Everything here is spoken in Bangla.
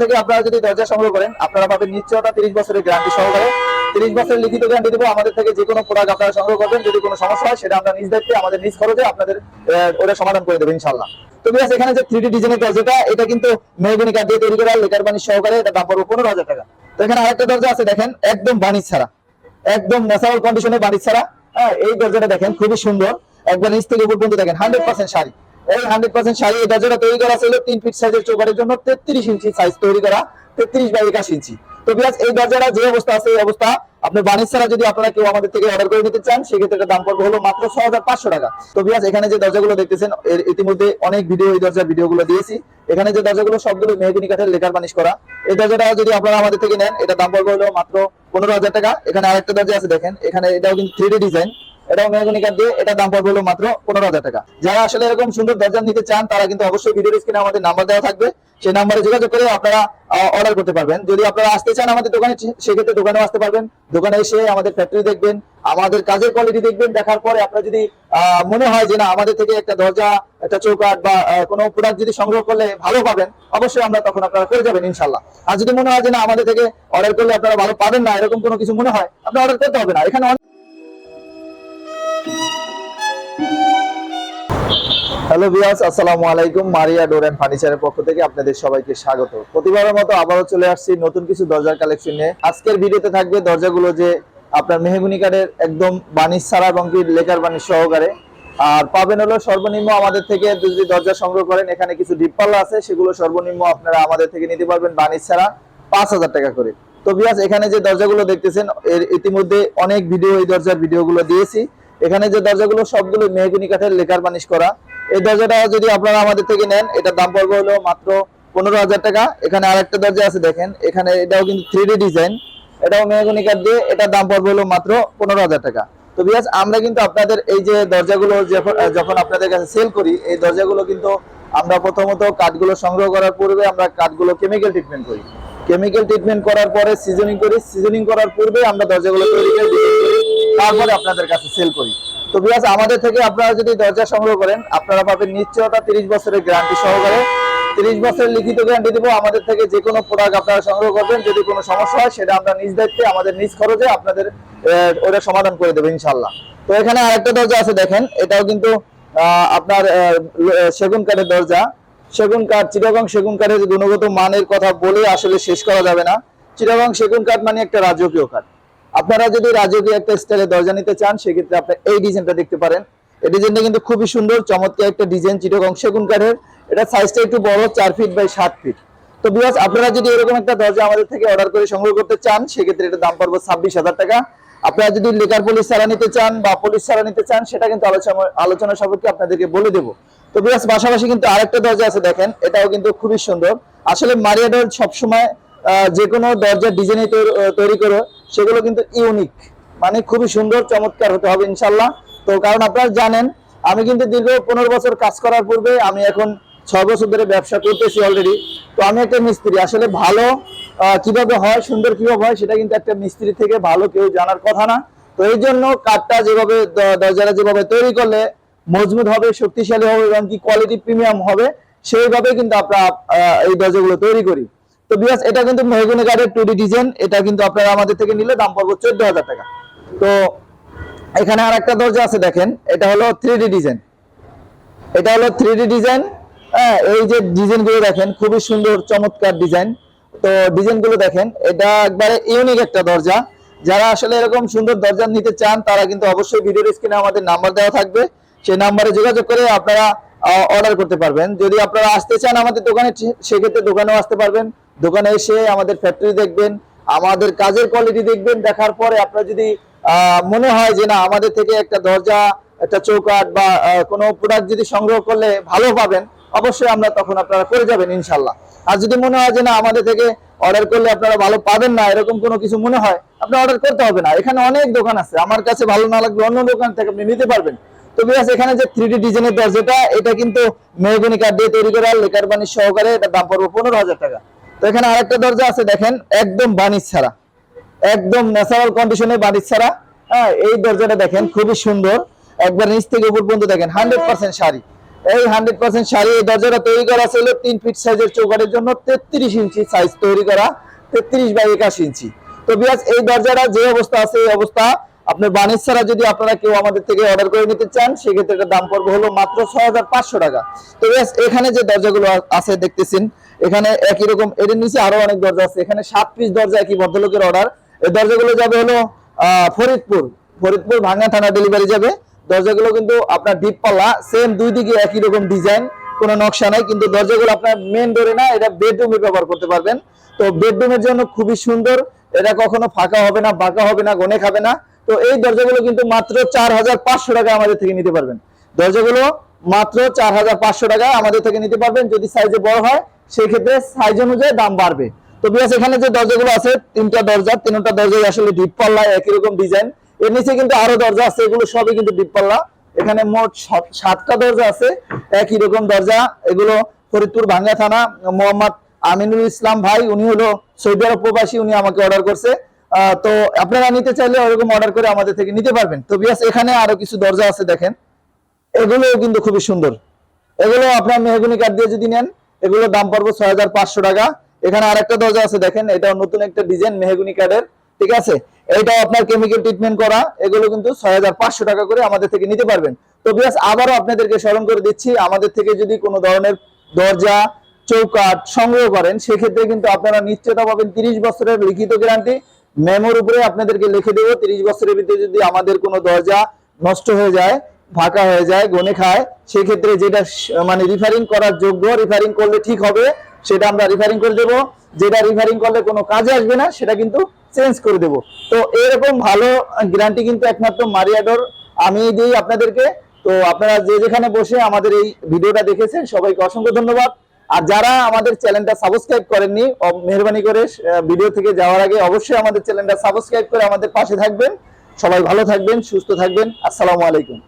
থেকে আপনারা যদি দরজা সংগ্রহ করেন, আপনারা পাবেন নিশ্চয়তা তিরিশ বছরের গ্যারান্টি সহকারে। তিরিশ বছরের লিখিত গ্যারান্টি দেবো, আমাদের থেকে যে কোনো প্রোডাক্ট আপনারা সংগ্রহ করবেন, যদি কোনো সমস্যা হয়, সেটা আমরা নিজ দায়িত্বে, আমাদের নিজ খরচে আপনাদের ওটা সমাধান করে দেবো ইনশাল্লাহ তো বিয়াস, এখানে যে থ্রি ডি ডিজাইনের দরজাটা, এটা কিন্তু মেহগুনি কাঠ দিয়ে তৈরি করা, লেকার বানিশ সহকারে, এটা দাম পড়বে পনেরো হাজার টাকা। তো এখানে আরেকটা দরজা আছে, দেখেন, একদম বানিশ ছাড়া। একদম ন্যাচারাল কন্ডিশনে বানিশ ছাড়া। হ্যাঁ এই দরজাটা দেখেন, খুবই সুন্দর। একবার নিচ থেকে উপর পর্যন্ত দেখেন হান্ড্রেড পার্সেন্ট শাড়ি। এই হান্ড্রেড পার্সেন্ট শাড়ি এই দরজাটা তৈরি করা ছিল তিন ফিট সাইজের জন্য তেত্রিশ ইঞ্চি সাইজ তৈরি করা, তেত্রিশ বাই একাশ ইঞ্চি। তো এই যে অবস্থা আছে, এই অবস্থা আপনি বানিশ ছাড়া যদি আপনারা কেউ আমাদের থেকে অর্ডার করে নিতে চান, সেক্ষেত্রে দাম পড়বে হলো মাত্র ছ হাজার পাঁচশো টাকা। তো এখানে যে দরজাগুলো দেখতেছেন, এর ইতিমধ্যে অনেক ভিডিও এই দরজার ভিডিওগুলো দিয়েছি। এখানে যে দরজাগুলো সবগুলো মেহগুনি কাঠের লেখার বানিশ করা, এই দরজাটা যদি আপনারা আমাদের থেকে নেন এটা দাম পড়বে হলো মাত্র পনেরো হাজার টাকা। এখানে আরেকটা দরজা আছে, দেখেন, এখানে এটাও কিন্তু থ্রি ডিজাইন এটাও মেহগুনি কাঠ দিয়ে এটা দাম পড়বে মাত্র পনেরো হাজার টাকা। যারা আসলে এরকম সুন্দর দরজা নিতে চান, তারা কিন্তু অবশ্যই ভিডিও স্ক্রিনে আমাদের নাম্বার দেওয়া থাকবে। সেই নাম্বারে যোগাযোগ করে আপনারা অর্ডার করতে পারবেন। যদি আপনারা আসতে চান আমাদের দোকানে সেক্ষেত্রে দোকানেও আসতে পারবেন। দোকানে এসে আমাদের ফ্যাক্টরি দেখবেন, আমাদের কাজের কোয়ালিটি দেখবেন, দেখার পরে আপনার যদি মনে হয় যে না, আমাদের থেকে একটা দরজা, একটা চৌকাঠ বা কোনো প্রোডাক্ট যদি সংগ্রহ করলে ভালো পাবেন, অবশ্যই আমরা তখন আপনারা করে যাবেন ইনশাল্লাহ আর যদি মনে হয় যে না, আমাদের থেকে অর্ডার করলে আপনারা ভালো পাবেন না, এরকম কোনো কিছু মনে হয়, আপনি অর্ডার করতে হবে না। এখানে হ্যালো ভিউয়ার্স, আসসালামু আলাইকুম। মারিয়া ডোর এন্ড ফার্নিচারের পক্ষ থেকে আপনাদের সবাইকে স্বাগত। প্রতিবারের মতো আবারও চলে আসছি নতুন কিছু দরজার কালেকশন নিয়ে। আজকের ভিডিওতে থাকবে দরজাগুলো যে আপনার মেহগুনি কাঠের একদম বানিশ ছাড়া এবং কি লেকার বানিশ সহকারে। আর পাবেন হলো সর্বনিম্ন আমাদের থেকে যদি দরজা সংগ্রহ করেন, এখানে কিছু ডিপপাল্লা আছে, সেগুলো সর্বনিম্ন আপনারা আমাদের থেকে নিতে পারবেন বানিশ ছাড়া পাঁচ হাজার টাকা করে। তো বিয়াস এখানে যে দরজাগুলো দেখতেছেন, এর ইতিমধ্যে অনেক ভিডিও এই দরজার ভিডিওগুলো দিয়েছি। এখানে যে দরজাগুলো, সবগুলো মেহগুনি কাঠের লেকার বানিশ করা। এই দরজাটা যদি আপনারা আমাদের থেকে নেন, এটার দাম পড়বে হলো মাত্র পনেরো হাজার টাকা। এখানে আরেকটা দরজা আছে, দেখেন। এখানে এটাও কিন্তু থ্রি ডি ডিজাইন এটাও মেহগুনি কাঠ দিয়ে এটার দাম পড়বে হলো মাত্র পনেরো হাজার টাকা। তো বিয়াস আমরা কিন্তু আপনাদের এই যে দরজাগুলো যখন আপনাদের কাছে সেল করি, এই দরজাগুলো কিন্তু আমরা প্রথমত কাঠগুলো সংগ্রহ করার পূর্বে আমরা কাঠগুলো কেমিক্যাল ট্রিটমেন্ট করি। কেমিক্যাল ট্রিটমেন্ট করার পরে সিজনিং করি। সিজনিং করার পূর্বে আমরা দরজাগুলো তৈরি করি তারপরে আপনাদের কাছে সেল করি। তো বিয়াস আমাদের থেকে আপনারা যদি দরজা সংগ্রহ করেন, আপনারা পাবেন নিশ্চয়তা তিরিশ বছরের গ্যারান্টি সহকারে। তিরিশ বছরের লিখিত গ্যারান্টি দিব। আমাদের থেকে যে কোনো প্রোডাক্ট আপনারা সংগ্রহ করবেন। যদি কোনো সমস্যা হয়, সেটা আমরা নিজ দায়িত্বে, আমাদের নিজ খরচে আপনাদের ওটা সমাধান করে দেবো ইনশাল্লাহ তো এখানে আরেকটা দরজা আছে, দেখেন। এটাও কিন্তু আপনার সেগুন কাঠের দরজা। সেগুন কাঠ, চিটাগং সেগুন কাঠের গুণগত মানের কথা বলে আসলে শেষ করা যাবে না। চিটাগং সেগুন কাঠ মানে একটা রাজকীয় কাঠ। আপনারা যদি রাজকীয় একটা স্টাইলে দরজা নিতে চান, সেক্ষেত্রে আপনি এই ডিজাইনটা দেখতে পারেন। এই ডিজাইনটা কিন্তু খুবই সুন্দর, চমৎকার একটা ডিজাইন, চিটাগং সেগুন কাঠের। এটা সাইজটা একটু বড়, চার ফিট বাই সাত ফিট তো বিকজ আপনারা যদি এরকম একটা দরজা আমাদের থেকে অর্ডার করে সংগ্রহ করতে চান, সেক্ষেত্রে এটা দাম পড়বে ছাব্বিশ হাজার টাকা। আপনারা যদি লেকার পুলিশ ছাড়া নিতে চান বা পুলিশ ছাড়া নিতে চান, সেটা কিন্তু আলোচনা আলোচনা সাপেক্ষে আপনাদেরকে বলে দেবো। তো বিকজ পাশাপাশি কিন্তু আরেকটা দরজা আছে, দেখেন, এটাও কিন্তু খুবই সুন্দর। আসলে মারিয়া ডোর সবসময় যে কোনো দরজার ডিজাইনে তৈরি করো সেগুলো কিন্তু ইউনিক মানে খুবই সুন্দর, চমৎকার হতে হবে ইনশাল্লাহ তো কারণ আপনারা জানেন, আমি কিন্তু দীর্ঘ পনেরো বছর কাজ করার পূর্বে আমি এখন ছয় বছর ধরে ব্যবসা করতেছি অলরেডি তো আমি একটা মিস্ত্রি, আসলে ভালো কীভাবে হয়, সুন্দর কীভাবে হয়, সেটা কিন্তু একটা মিস্ত্রি থেকে ভালো কেউ জানার কথা না। তো এই জন্য কাঠটা যেভাবে দরজাটা যেভাবে তৈরি করলে মজবুত হবে, শক্তিশালী হবে এবং কি কোয়ালিটি প্রিমিয়াম হবে, সেইভাবে কিন্তু আমরা এই দরজাগুলো তৈরি করি। তো বিয়াস এটা কিন্তু মেহগুনি কাঠের টু ডি ডিজাইন এটা কিন্তু আপনারা আমাদের থেকে নিলে দাম পড়বে চোদ্দ হাজার টাকা। তো এখানে আর একটা দরজা আছে দেখেন, এটা হলো থ্রি ডি ডিজাইন এটা হলো থ্রি ডি ডিজাইন হ্যাঁ এই যে ডিজাইনগুলো দেখেন, খুবই সুন্দর, চমৎকার ডিজাইন তো ডিজাইনগুলো দেখেন, এটা একবারে ইউনিক একটা দরজা। যারা আসলে এরকম সুন্দর দরজা নিতে চান, তারা কিন্তু অবশ্যই ভিডিওর স্ক্রিনে আমাদের নাম্বার দেওয়া থাকবে। সেই নাম্বারে যোগাযোগ করে আপনারা অর্ডার করতে পারবেন। যদি আপনারা আসতে চান আমাদের দোকানে সেক্ষেত্রে দোকানেও আসতে পারবেন। দোকানে এসে আমাদের ফ্যাক্টরি দেখবেন, আমাদের কাজের কোয়ালিটি দেখবেন, দেখার পরে আপনার যদি মনে হয় যে না, আমাদের থেকে একটা দরজা, একটা চৌকাঠ বা কোনো প্রোডাক্ট যদি সংগ্রহ করলে ভালো পাবেন, অবশ্যই আমরা তখন আপনারা করে যাবেন ইনশাল্লাহ আর যদি মনে হয় যে না, আমাদের থেকে অর্ডার করলে আপনারা ভালো পাবেন না, এরকম কোনো কিছু মনে হয়, আপনি অর্ডার করতে হবে না। এখানে অনেক দোকান আছে, আমার কাছে ভালো না লাগলে অন্য দোকান থেকে আপনি নিতে পারবেন। তো বিরাজ এখানে যে থ্রি ডি ডিজাইনের দরজাটা, এটা কিন্তু মেহগুনি কাঠ দিয়ে তৈরি করা, লেকার বানিশ সহকারে এটা দাম পড়বে পনেরো হাজার টাকা। তো এখানে আরেকটা দরজা আছে, দেখেন, একদম বানিশ ছাড়া। একদম ন্যাচারাল কন্ডিশনে বাড়ির ছাড়া। হ্যাঁ এই দরজাটা দেখেন, খুবই সুন্দর। একবার নিচ থেকে উপর পর্যন্ত দেখেন হান্ড্রেড পার্সেন্ট শাড়ি। এই হান্ড্রেড পার্সেন্ট শাড়ি, এই দরজাটা তৈরি করা ছিল তিন ফিট সাইজের চৌকাটের জন্য তেত্রিশ ইঞ্চি সাইজ তৈরি করা, তেত্রিশ বাই একাশ ইঞ্চি। তো বিয়াস এই দরজাটা যে অবস্থা আছে, এই অবস্থা আপনার বাণিজ্য ছাড়া যদি আপনারা কেউ আমাদের থেকে অর্ডার করে নিতে চান, সেক্ষেত্রে দাম পড়বে হলো মাত্র ছয় হাজার পাঁচশো টাকা। তো এখানে যে দরজাগুলো আছে দেখতেছেন, এখানে একই রকম এর নিচে আরও অনেক দরজা আছে। এখানে সাত পিস দরজা একই ভদ্রলোকের অর্ডার এই দরজাগুলো যাবে হলো ফরিদপুর। ফরিদপুর ভাঙ্গা থানা ডেলিভারি যাবে। দরজাগুলো কিন্তু আপনার ডিপ পাল্লা সেম দুই দিকে একই রকম ডিজাইন কোনো নকশা নাই, কিন্তু দরজাগুলো আপনার মেন ডোরে না, এটা বেডরুমে ব্যবহার করতে পারবেন। তো বেডরুমের জন্য খুবই সুন্দর। এটা কখনো ফাঁকা হবে না, বাঁকা হবে না, গনে খাবে না। তো এই দরজাগুলো কিন্তু মাত্র চার হাজার পাঁচশো টাকা আমাদের থেকে নিতে পারবেন। দরজাগুলো মাত্র চার হাজার পাঁচশো টাকা আমাদের থেকে নিতে পারবেন, যদি সাইজে বড় হয় সেই ক্ষেত্রে সাইজ অনুযায়ী দাম বাড়বে। তো বিয়াস এখানে যে দরজাগুলো আছে, তিনটা দরজা, তিনটা দরজাই আসলে ডিপ পাল্লা, একই রকম ডিজাইন এর নিচে কিন্তু আরও দরজা আছে, এগুলো সবই কিন্তু ডিপ পাল্লা। এখানে মোট সাত- সাতটা দরজা আছে, একই রকম দরজা। এগুলো ফরিদপুর ভাঙ্গা থানা, মোহাম্মদ আমিনুল ইসলাম ভাই, উনি হলো সৌদি আরব প্রবাসী, উনি আমাকে অর্ডার করছে। তো আপনারা নিতে চাইলে ওরকম অর্ডার করে আমাদের থেকে নিতে পারবেন। তো বিয়াস এখানে আরও কিছু দরজা আছে দেখেন। এগুলোও কিন্তু খুবই সুন্দর। এগুলো আপনার মেহগুনি কাঠ দিয়ে যদি নেন, এগুলোর দাম পড়বে ছয় হাজার পাঁচশো টাকা। এখানে আরেকটা দরজা আছে দেখেন, এটাও নতুন একটা ডিজাইন মেহগুনি কাঠের, ঠিক আছে? এইটাও আপনার কেমিক্যাল ট্রিটমেন্ট করা, এগুলো কিন্তু ছয় হাজার পাঁচশো টাকা করে আমাদের থেকে নিতে পারবেন। তো বিয়াস আবারও আপনাদেরকে স্মরণ করে দিচ্ছি, আমাদের থেকে যদি কোনো ধরনের দরজা, চৌকাঠ সংগ্রহ করেন, সেক্ষেত্রে কিন্তু আপনারা নিশ্চয়তা পাবেন তিরিশ বছরের লিখিত গ্যারান্টি মেমোর উপরে আপনাদেরকে লিখে দেবো, তিরিশ বছরের ভিতরে যদি আমাদের কোনো দরজা নষ্ট হয়ে যায়, ফাঁকা হয়ে যায়, গনে খায়, সেক্ষেত্রে যেটা মানে রিফারিং করার যোগ্য রিফারিং করলে ঠিক হবে, সেটা আমরা রিফারিং করে দেবো। যেটা রিফারিং করলে কোনো কাজে আসবে না, সেটা কিন্তু চেঞ্জ করে দেবো। তো এরকম ভালো গ্যারান্টি কিন্তু একমাত্র মারিয়াডোর আমি দিই আপনাদেরকে। তো আপনারা যে যেখানে বসে আমাদের এই ভিডিওটা দেখেছেন, সবাইকে অসংখ্য ধন্যবাদ। আর যারা আমাদের চ্যানেলটা সাবস্ক্রাইব করেননি মেহরবানি করে ভিডিও থেকে যাওয়ার আগে অবশ্যই আমাদের চ্যানেলটা সাবস্ক্রাইব করে আমাদের পাশে থাকবেন। সবাই ভালো থাকবেন, সুস্থ থাকবেন। আসসালামু আলাইকুম।